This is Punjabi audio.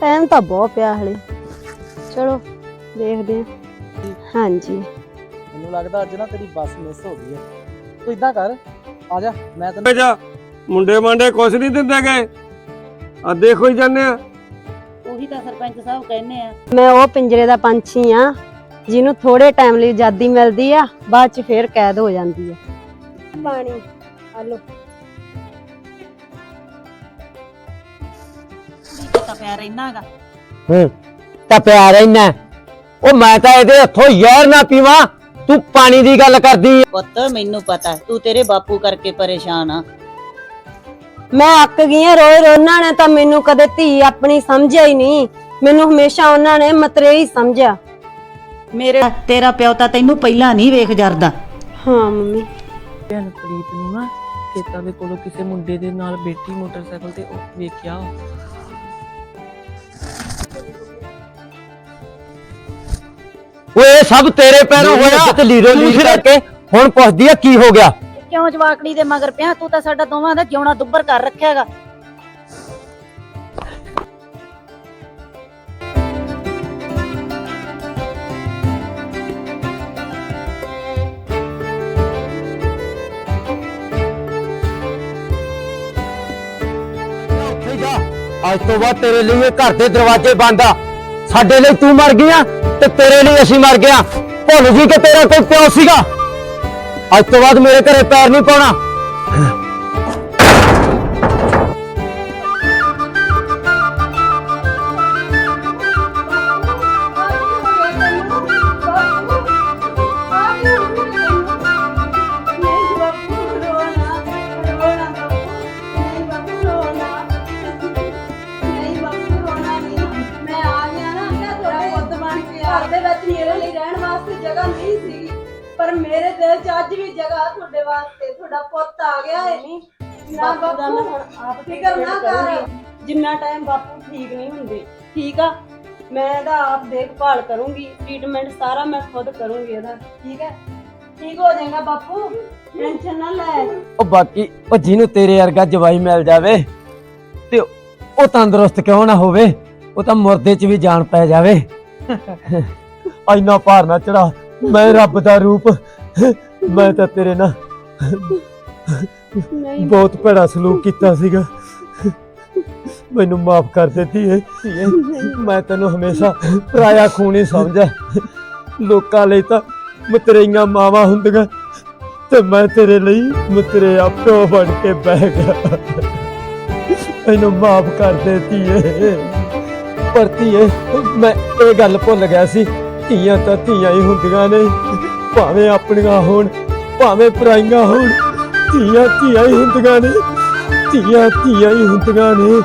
ਟਾਈਮ ਤਾਂ ਬਹੁਤ ਪਿਆ ਹਲੇ। ਚਲੋ ਦੇਖਦੇ ਹਾਂ ਹਾਂਜੀ। ਮੈਨੂੰ ਲੱਗਦਾ ਅੱਜ ਨਾ ਤੇਰੀ ਬੱਸ ਮਿਸ ਹੋ ਗਈ ਹੈ। ਤੂੰ ਇਦਾਂ ਕਰ ਆ ਜਾ ਮੈਂ ਤੈਨੂੰ ਜਾ। ਮੁੰਡੇ ਮੰਡੇ ਕੁਛ ਨਹੀਂ ਦਿੰਦੇ ਗਏ। ਆ ਦੇਖੋ ਹੀ ਜਾਂਦੇ ਆ। ਉਹੀ ਤਾਂ ਸਰਪੰਚ ਸਾਹਿਬ ਕਹਿੰਦੇ ਆ। ਮੈਂ ਉਹ ਪਿੰਜਰੇ ਦਾ ਪੰਛੀ ਆ ਜਿਹਨੂੰ ਥੋੜੇ ਟਾਈਮ ਲਈ ਆਜ਼ਾਦੀ ਮਿਲਦੀ ਆ ਬਾਅਦ ਚ ਫੇਰ ਕੈਦ ਹੋ ਜਾਂਦੀ ਆ। ਪਾਣੀ ਹਲੋ ਤਾਂ ਪਿਆ ਰਹਿਣਾਗਾ ਹੂੰ ਤਾਂ ਪਿਆ ਰਹਿਣਾ ਉਹ ਮੈਂ ਤਾਂ ਇਹਦੇ ਹੱਥੋਂ ਯਾਰ ਨਾ ਪੀਵਾਂ। ਤੂੰ ਪਾਣੀ ਦੀ ਗੱਲ ਕਰਦੀ ਪੁੱਤ ਮੈਨੂੰ ਪਤਾ ਤੂੰ ਤੇਰੇ ਬਾਪੂ ਕਰਕੇ ਪਰੇਸ਼ਾਨ ਆ। ਮੈਂ ਅੱਕ ਗਈ ਆ ਰੋਏ ਉਹਨਾਂ ਨੇ ਤਾਂ ਮੈਨੂੰ ਕਦੇ ਧੀ ਆਪਣੀ ਸਮਝਿਆ ਹੀ ਨਹੀਂ। ਮੈਨੂੰ ਹਮੇਸ਼ਾ ਉਹਨਾਂ ਨੇ ਮਤਰੇ ਹੀ ਸਮਝਿਆ। ਮੇਰੇ ਤੇਰਾ ਪਿਓ ਤਾਂ ਤੈਨੂੰ ਪਹਿਲਾਂ ਨਹੀਂ ਵੇਖ ਜਰਦਾ। ਹਾਂ ਮੰਮੀ। ਭੈਣ ਪ੍ਰੀਤ ਨੂੰ ਨਾ ਖੇਤਾਂ ਦੇ ਕੋਲੋਂ ਕਿਸੇ ਮੁੰਡੇ ਦੇ ਨਾਲ ਬੈਠੀ ਮੋਟਰਸਾਈਕਲ ਤੇ ਉਹ ਵੇਖਿਆ। ਓਏ ਇਹ ਸਭ ਤੇਰੇ ਪੈਰੋਂ ਹੋਇਆ। ਤੇ ਲੀਰੋ ਲੀਰ ਕਰਕੇ। ਹੁਣ ਪੁੱਛਦੀ ਆ ਕੀ ਹੋ ਗਿਆ? ਕਿਉਂ ਜਵਾਕੜੀ ਦੇ ਮਗਰ ਪਿਆ? ਤੂੰ ਤਾਂ ਸਾਡਾ ਦੋਵਾਂ ਦਾ ਜਿਉਣਾ ਦੁੱਬਰ ਕਰ ਰੱਖਿਆਗਾ। ਉੱਥੇ ਜਾ। ਅੱਜ ਤੋਂ ਬਾਅਦ ਤੇਰੇ ਲਈ ਇਹ ਘਰ ਦੇ ਦਰਵਾਜ਼ੇ ਬੰਦ ਆ। ਸਾਡੇ ਲਈ ਤੂੰ ਮਰ ਗਿਆ ਤੇ ਤੇਰੇ ਲਈ ਅਸੀਂ ਮਰ ਗਿਆ। ਭੁੱਲ ਜੀ ਕਿ ਤੇਰਾ ਕੋਈ ਪਿਓ ਸੀਗਾ? ਅੱਜ ਤੋਂ ਬਾਅਦ ਮੇਰੇ ਘਰੇ ਪੈਰ ਨਹੀਂ ਪਾਉਣਾ। ਪਰ ਮੇਰੇ ਦਿਲ 'ਚ ਅੱਜ ਵੀ ਜਗ੍ਹਾ ਤੁਹਾਡੇ ਵਾਸਤੇ ਤੁਹਾਡਾ ਪੁੱਤ ਆ ਗਿਆ ਹੈ। ਨਹੀਂ ਨਾ ਬਾਪੂ ਦਾ ਮੈਂ ਹੁਣ ਆਪ ਫਿਕਰ ਨਾ ਕਰ। ਜਿੰਨਾ ਟਾਈਮ ਬਾਪੂ ਠੀਕ ਨਹੀਂ ਹੁੰਦੇ ਠੀਕ ਆ? ਮੈਂ ਇਹਦਾ ਆਪ ਦੇਖਭਾਲ ਕਰੂੰਗੀ ਟ੍ਰੀਟਮੈਂਟ ਸਾਰਾ ਮੈਂ ਖੁਦ ਕਰੂੰਗੀ ਇਹਦਾ। ਠੀਕ ਹੈ? ਠੀਕ ਹੋ ਜਾਏਗਾ ਬਾਪੂ ਟੈਨਸ਼ਨ ਨਾ ਲੈ। ਉਹ ਬਾਕੀ ਉਹ ਜਿਹਨੂੰ ਤੇਰੇ ਵਰਗਾ ਜਵਾਈ ਮਿਲ ਜਾਵੇ ਤੇ ਉਹ ਤੰਦਰੁਸਤ ਕਿਉਂ ਨਾ ਹੋਵੇ ਉਹ ਤਾਂ ਮੁਰਦੇ 'ਚ ਵੀ ਜਾਨ ਪੈ ਜਾਵੇ। ਇੰਨਾ ਭਾਰ ਨਾ ਚੜਾ ਮੈਂ ਰੱਬ ਦਾ ਰੂਪ। ਮੈਂ ਤਾਂ ਤੇਰੇ ਨਾਲ ਨਹੀਂ। ਬਹੁਤ ਭੈੜਾ ਸਲੂਕ ਕੀਤਾ ਸੀਗਾ। ਮੈਨੂੰ ਮਾਫ ਕਰ ਦੇ ਧੀਏ। ਧੀਏ ਮੈਂ ਤੈਨੂੰ ਹਮੇਸ਼ਾ ਪਰਾਇਆ ਖੂਨੀ ਸਮਝਿਆ ਲੋਕਾਂ ਲਈ ਤਾਂ ਮਤਰੇਈਆਂ ਮਾਵਾਂ ਹੁੰਦੀਆਂ। ਤੇ ਮੈਂ ਤੇਰੇ ਲਈ ਮਤਰੇਆ ਪਿਓ ਬਣ ਕੇ ਬਹਿ ਗਿਆ। ਮੈਨੂੰ ਮਾਫ ਕਰ ਦੇ ਧੀਏ। ਪਰ ਧੀਏ ਮੈਂ ਇਹ ਗੱਲ ਭੁੱਲ ਗਿਆ ਸੀ। ਧੀਆਂ ਤਾਂ ਧੀਆਂ ਹੀ ਹੁੰਦੀਆਂ ਨੇ। ਭਾਵੇਂ ਆਪਣੀਆਂ ਹੋਣ, ਭਾਵੇਂ ਪਰਾਈਆਂ ਹੋਣ, ਧੀਆਂ ਧੀਆਂ ਹੀ ਹੁੰਦੀਆਂ ਨੇ। ਧੀਆਂ ਧੀਆਂ ਹੀ ਹੁੰਦੀਆਂ ਨੇ।